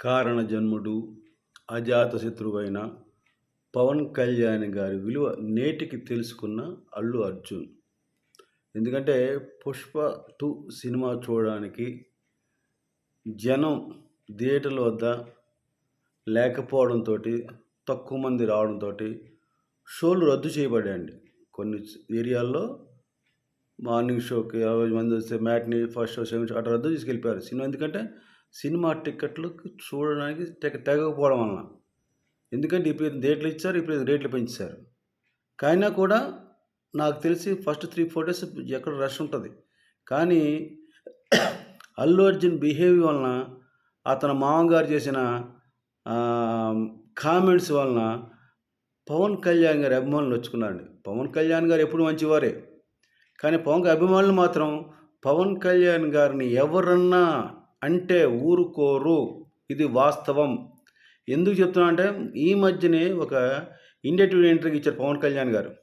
కారణ జన్ముడు అజాతశత్రువైన పవన్ కళ్యాణ్ గారి విలువ నేటికి తెలుసుకున్న అల్లు అర్జున్. ఎందుకంటే పుష్ప టూ సినిమా చూడడానికి జనం థియేటర్ల వద్ద లేకపోవడంతో తక్కువ మంది రావడంతో షోలు రద్దు చేయబడాయండి కొన్ని ఏరియాల్లో మార్నింగ్ షోకి ఇరవై మంది వస్తే matinee first show second show అట్లా రద్దు తీసుకెళ్ళిపోయారు సినిమా ఎందుకంటే సినిమా టికెట్లు చూడడానికి తెగ తెగకపోవడం వలన. ఎందుకంటే ఇప్పుడు రేట్లు ఇచ్చారు ఇప్పుడు రేట్లు పెంచారు. కానీ కూడా నాకు తెలిసి ఫస్ట్ త్రీ ఫోర్ డేస్ ఎక్కడ రష్ ఉంటుంది. కానీ అల్లు అర్జున్ బిహేవియర్ వలన అతని మామగారు చేసిన కామెంట్స్ వలన పవన్ కళ్యాణ్ గారి అభిమానులు వచ్చుకున్నారండి పవన్ కళ్యాణ్ గారు ఎప్పుడు మంచివారే. కానీ పవన్ అభిమానులు మాత్రం పవన్ కళ్యాణ్ గారిని ఎవరన్నా అంటే ఊరుకోరు. ఇది వాస్తవం. ఎందుకు చెప్తున్నా అంటే ఈ మధ్యనే ఒక ఇండియా టుడే ఇంటర్వ్యూ ఇచ్చారు పవన్ కళ్యాణ్ గారు.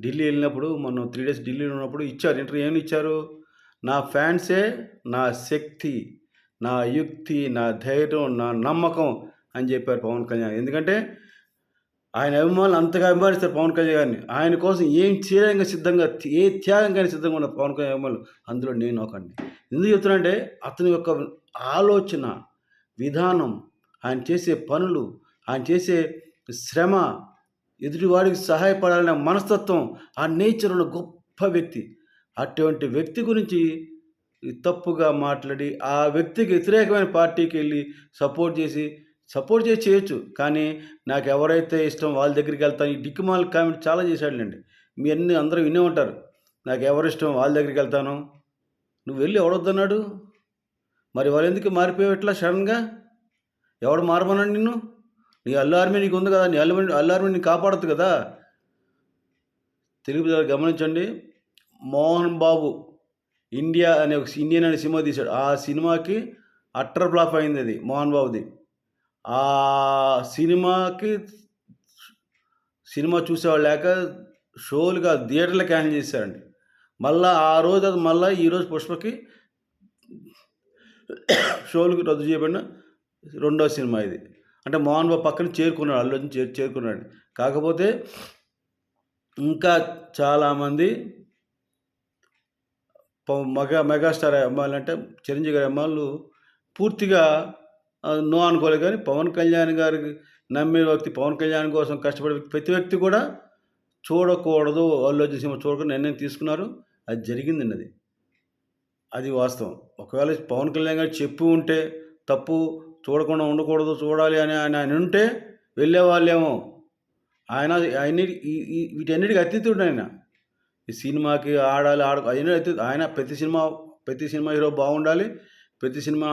ఢిల్లీ వెళ్ళినప్పుడు మనం త్రీ డేస్ ఢిల్లీలో ఉన్నప్పుడు ఇచ్చారు. ఇంటర్వ్యూ ఏమి ఇచ్చారు? నా ఫ్యాన్సే నా శక్తి నా యుక్తి నా ధైర్యం నా నమ్మకం అని చెప్పారు పవన్ కళ్యాణ్. ఎందుకంటే ఆయన అభిమానులు అంతగా అభిమానిస్తారు పవన్ కళ్యాణ్ గారిని. ఆయన కోసం ఏం చేయడానికి సిద్ధంగా ఏ త్యాగంగానే సిద్ధంగా ఉన్న పవన్ కళ్యాణ్ అభిమానులు అందులో నేను ఒకండి ఎందుకు చెప్తున్నానంటే అతని యొక్క ఆలోచన విధానం ఆయన చేసే పనులు ఆయన చేసే శ్రమ ఎదుటివాడికి సహాయపడాలనే మనస్తత్వం ఆ నేచర్ ఉన్న గొప్ప వ్యక్తి. అటువంటి వ్యక్తి గురించి తప్పుగా మాట్లాడి ఆ వ్యక్తికి వ్యతిరేకమైన పార్టీకి వెళ్ళి సపోర్ట్ చేసి సపోర్ట్ చేసి చేయొచ్చు. కానీ నాకు ఎవరైతే ఇష్టం వాళ్ళ దగ్గరికి వెళ్తాను. ఈ డిక్కుమాల కామెంట్ చాలా చేశాడులేండి. మీ అన్ని అందరూ వినే ఉంటారు. నాకు ఎవరు ఇష్టం వాళ్ళ దగ్గరికి వెళ్తాను. నువ్వు వెళ్ళి ఎవడొద్దన్నాడు? మరి వాళ్ళు ఎందుకు మారిపోయావు ఎట్లా సడన్గా? ఎవడు మారమన్నాడు నిన్ను? నీ అల్లు ఆర్మీ నీకు ఉంది కదా. నీ అల్లు అల్లు ఆర్మీ నీకు కాపాడదు కదా. తెలుగు ప్రజలు గమనించండి. మోహన్ బాబు ఇండియా అనే ఒక ఇండియన్ అనే సినిమా తీశాడు. ఆ సినిమాకి అట్టర్ ఫ్లాప్ అయింది అది మోహన్ బాబుది. ఆ సినిమాకి సినిమా చూసేవాళ్ళు లేక షోలుగా థియేటర్లో క్యాన్సిల్ చేశారండి. మళ్ళా ఆ రోజు అది మళ్ళీ ఈరోజు పుష్పకి షోలకు రద్దు చేయబడిన రెండో సినిమా ఇది. అంటే మోహన్ బాబు పక్కన చేరుకున్నాడు అల్లు అర్జున్ చేరు చేరుకున్నాడు. కాకపోతే ఇంకా చాలామంది మెగా మెగాస్టార్ అమ్మాయిలు అంటే చిరంజీవి గారి అమ్మాయిలు పూర్తిగా నో అనుకోలేదు కానీ పవన్ కళ్యాణ్ గారికి నమ్మే వ్యక్తి పవన్ కళ్యాణ్ కోసం కష్టపడే వ్యక్తి ప్రతి వ్యక్తి కూడా చూడకూడదు ఆలోచించి అర్జున్ సినిమా చూడకుండా నిర్ణయం తీసుకున్నారు. అది జరిగిందండి అది అది వాస్తవం. ఒకవేళ పవన్ కళ్యాణ్ గారు చెప్పి ఉంటే తప్పు చూడకుండా ఉండకూడదు చూడాలి అని ఆయన ఆయన ఉంటే వెళ్ళేవాళ్ళేమో ఆయన ఆయన వీటన్నిటికీ అతీతుడు ఆయన. ఈ సినిమాకి ఆడాలి ఆడ అయినా ఆయన ప్రతి సినిమా ప్రతి సినిమా హీరో బాగుండాలి ప్రతి సినిమా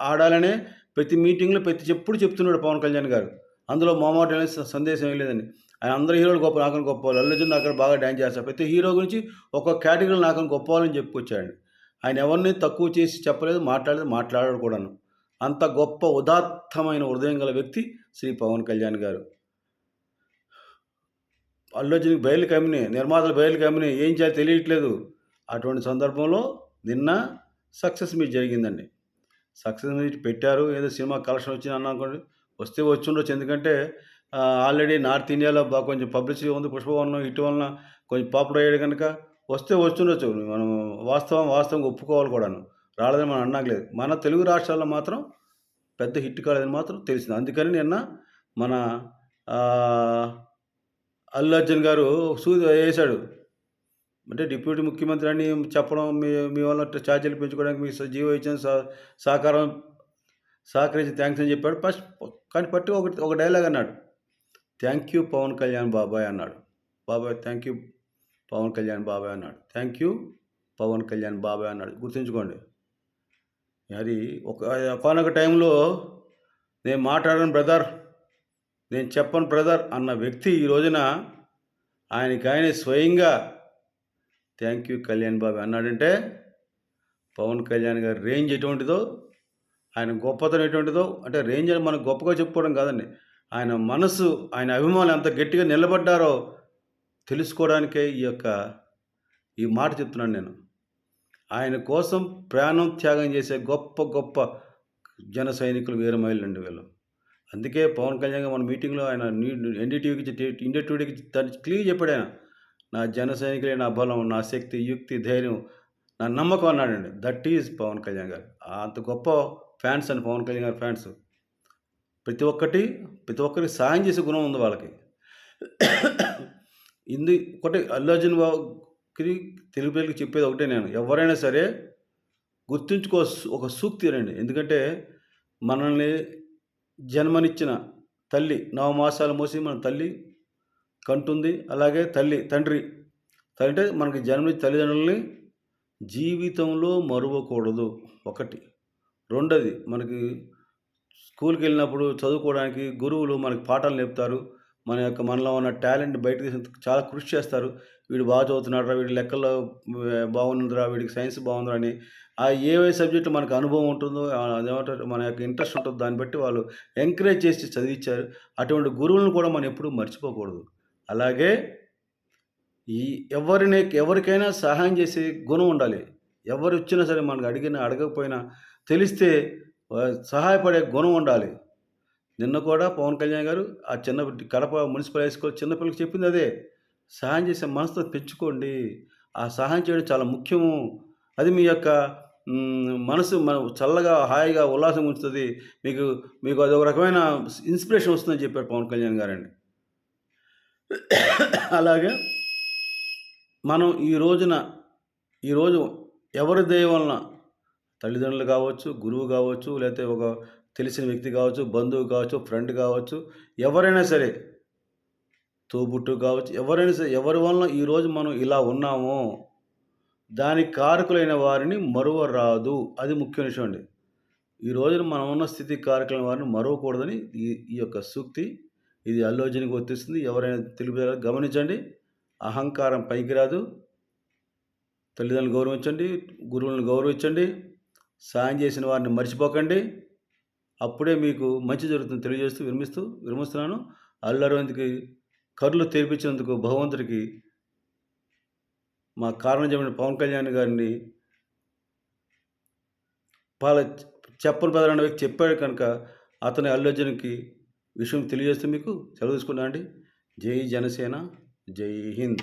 ఆడాలనే ప్రతి మీటింగ్లో ప్రతి చెప్పుడు చెప్తున్నాడు పవన్ కళ్యాణ్ గారు. అందులో మొహమాట సందేశం ఏం లేదండి. ఆయన అందరు హీరోలు గొప్ప నాకని గొప్ప వాళ్ళు. అల్లుజన్ అక్కడ బాగా డ్యాన్స్ చేస్తారు. ప్రతి హీరో గురించి ఒక కేటగిరీలో నాకని గొప్ప చెప్పుకొచ్చాడు ఆయన ఎవరిని తక్కువ చేసి చెప్పలేదు మాట్లాడలేదు మాట్లాడాడు కూడాను. అంత గొప్ప ఉదాత్తమైన హృదయం గల వ్యక్తి శ్రీ పవన్ కళ్యాణ్ గారు. అల్లుజన్కి బయలు కమ్మిని నిర్మాతలు బయలు కమ్మిని ఏం చేయాలో తెలియట్లేదు. అటువంటి సందర్భంలో నిన్న సక్సెస్ మీట్ జరిగిందండి. సక్సెస్ మీద పెట్టారు. ఏదో సినిమా కలెక్షన్ వచ్చింది అన్నా అనుకోండి వస్తే వచ్చి ఉండొచ్చు ఎందుకంటే ఆల్రెడీ నార్త్ ఇండియాలో బాగా కొంచెం పబ్లిసిటీ ఉంది. పుష్పవనం ఇటు వలన కొంచెం పాపులర్ అయ్యాడు కనుక వస్తే వచ్చుండొచ్చు. మనం వాస్తవం వాస్తవం ఒప్పుకోవాలి కూడాను. రాలేదని మనం అన్నట్లేదు మన తెలుగు రాష్ట్రాల్లో మాత్రం పెద్ద హిట్ కాలేదని మాత్రం తెలిసింది. అందుకని నిన్న మన అల్లు అర్జున్ గారు సూది వేశాడు. అంటే డిప్యూటీ ముఖ్యమంత్రి అని చెప్పడం మీ మీ వల్ల ఛార్జీలు పెంచుకోవడానికి మీ జీవో ఇచ్చిన సహకారం సహకరించి థ్యాంక్స్ అని చెప్పాడు. ఫస్ట్ కానీ పట్టి ఒకటి ఒక డైలాగ్ అన్నాడు. థ్యాంక్ యూ పవన్ కళ్యాణ్ బాబాయ్ అన్నాడు. బాబాయ్ థ్యాంక్ యూ పవన్ కళ్యాణ్ బాబాయ్ అన్నాడు. థ్యాంక్ యూ పవన్ కళ్యాణ్ బాబాయ్ అన్నాడు. గుర్తుంచుకోండి. అది ఒక ఒకనొక టైంలో నేను మాట్లాడను బ్రదర్ నేను చెప్పను బ్రదర్ అన్న వ్యక్తి ఈ రోజున ఆయనకి ఆయన స్వయంగా థ్యాంక్ యూ కళ్యాణ్ బాబు అన్నాడంటే పవన్ కళ్యాణ్ గారి రేంజ్ ఎటువంటిదో ఆయన గొప్పతనం ఎటువంటిదో అంటే రేంజ్ అని మనకు గొప్పగా చెప్పుకోవడం కాదండి. ఆయన మనసు ఆయన అభిమానులు ఎంత గట్టిగా నిలబడ్డారో తెలుసుకోవడానికే ఈ యొక్క ఈ మాట చెప్తున్నాను నేను. ఆయన కోసం ప్రాణం త్యాగం చేసే గొప్ప గొప్ప జన సైనికులు వేరే మహిళలండి వీళ్ళు. అందుకే పవన్ కళ్యాణ్ గారు మన మీటింగ్లో ఆయన ఎన్డీటీవీకి ఇండియా టుడేకి దాన్ని క్లియర్ చెప్పాడు ఆయన. నా జన సైనికులే నా బలం నా శక్తి యుక్తి ధైర్యం నా నమ్మకం అన్నాడండి. దట్ ఈజ్ పవన్ కళ్యాణ్ గారు. అంత గొప్ప ఫ్యాన్స్ అండి పవన్ కళ్యాణ్ గారి ఫ్యాన్స్. ప్రతి ఒక్కటి ప్రతి ఒక్కరికి సాయం చేసే గుణం ఉంది వాళ్ళకి. ఇందు ఒకటి అల్లు అర్జున్ బాబుకి తెలుగు పిల్లలకి చెప్పేది ఒకటే నేను. ఎవరైనా సరే గుర్తుంచుకో ఒక సూక్తి రండి ఎందుకంటే మనల్ని జన్మనిచ్చిన తల్లి నవమాసాలు మోసి మన తల్లి కంటుంది. అలాగే తల్లి తండ్రి. అంటే మనకి జన్మనిచ్చిన తల్లిదండ్రుల్ని జీవితంలో మరువకూడదు. ఒకటి. రెండోది మనకి స్కూల్కి వెళ్ళినప్పుడు చదువుకోవడానికి గురువులు మనకి పాఠాలు నేర్పుతారు. మన యొక్క మనలో ఉన్న టాలెంట్ బయట తీసి చాలా కృషి చేస్తారు. వీడు బాగా చదువుతున్నాడు వీడి లెక్కల్లో బాగుందిరా వీడికి సైన్స్ బాగుందిరా అని ఆ ఏవే సబ్జెక్టు మనకు అనుభవం ఉంటుందో అదేమంటారు మన యొక్క ఇంట్రెస్ట్ ఉంటుందో దాన్ని బట్టి వాళ్ళు ఎంకరేజ్ చేసి చదివించారు అటువంటి గురువులను కూడా మనం ఎప్పుడూ మర్చిపోకూడదు. అలాగే ఈ ఎవరిని ఎవరికైనా సహాయం చేసే గుణం ఉండాలి. ఎవరు వచ్చినా సరే మనకు అడిగినా అడగకపోయినా తెలిస్తే సహాయపడే గుణం ఉండాలి. నిన్న కూడా పవన్ కళ్యాణ్ గారు ఆ చిన్న కడప మున్సిపల్ హై స్కూల్ చిన్నపిల్లకి చెప్పింది అదే. సహాయం చేసే మనసుతో పెంచుకోండి ఆ సహాయం చేయడం చాలా ముఖ్యము. అది మీ యొక్క మనసు మన చల్లగా హాయిగా ఉల్లాసం ఉంచుతుంది. మీకు మీకు అది ఒక రకమైన ఇన్స్పిరేషన్ వస్తుందని చెప్పారు పవన్ కళ్యాణ్ గారండి. అలాగే మనం ఈ రోజున ఈరోజు ఎవరి దయ వలన తల్లిదండ్రులు కావచ్చు గురువు కావచ్చు లేకపోతే ఒక తెలిసిన వ్యక్తి కావచ్చు బంధువు కావచ్చు ఫ్రెండ్ కావచ్చు ఎవరైనా సరే తోబుట్టు కావచ్చు ఎవరైనా సరే ఎవరి వలన ఈరోజు మనం ఇలా ఉన్నామో దానికి కారకులైన వారిని మరువరాదు. అది ముఖ్య విషయం అండి. ఈ రోజున మనం ఉన్న స్థితి కారకులైన వారిని మరవకూడదని ఈ ఈ యొక్క సూక్తి ఇది అల్లోజనికి వర్తిస్తుంది ఎవరైనా తెలుపు గమనించండి. అహంకారం పైకి రాదు. తల్లిదండ్రులు గౌరవించండి. గురువులను గౌరవించండి. సాయం చేసిన వారిని మర్చిపోకండి. అప్పుడే మీకు మంచి జరుగుతుంది తెలియజేస్తూ విరమిస్తూ విరమిస్తున్నాను. అల్లరవంతికి కర్లు తెరిపించినందుకు భగవంతుడికి మా కారణజమైన పవన్ కళ్యాణ్ గారిని వాళ్ళ చెప్పని ప్రధాన వ్యక్తి చెప్పాడు కనుక అతని అల్లు విషయం తెలియజేస్తూ మీకు సెలవు తీసుకున్నా అండి. జై జనసేన జై హింద్.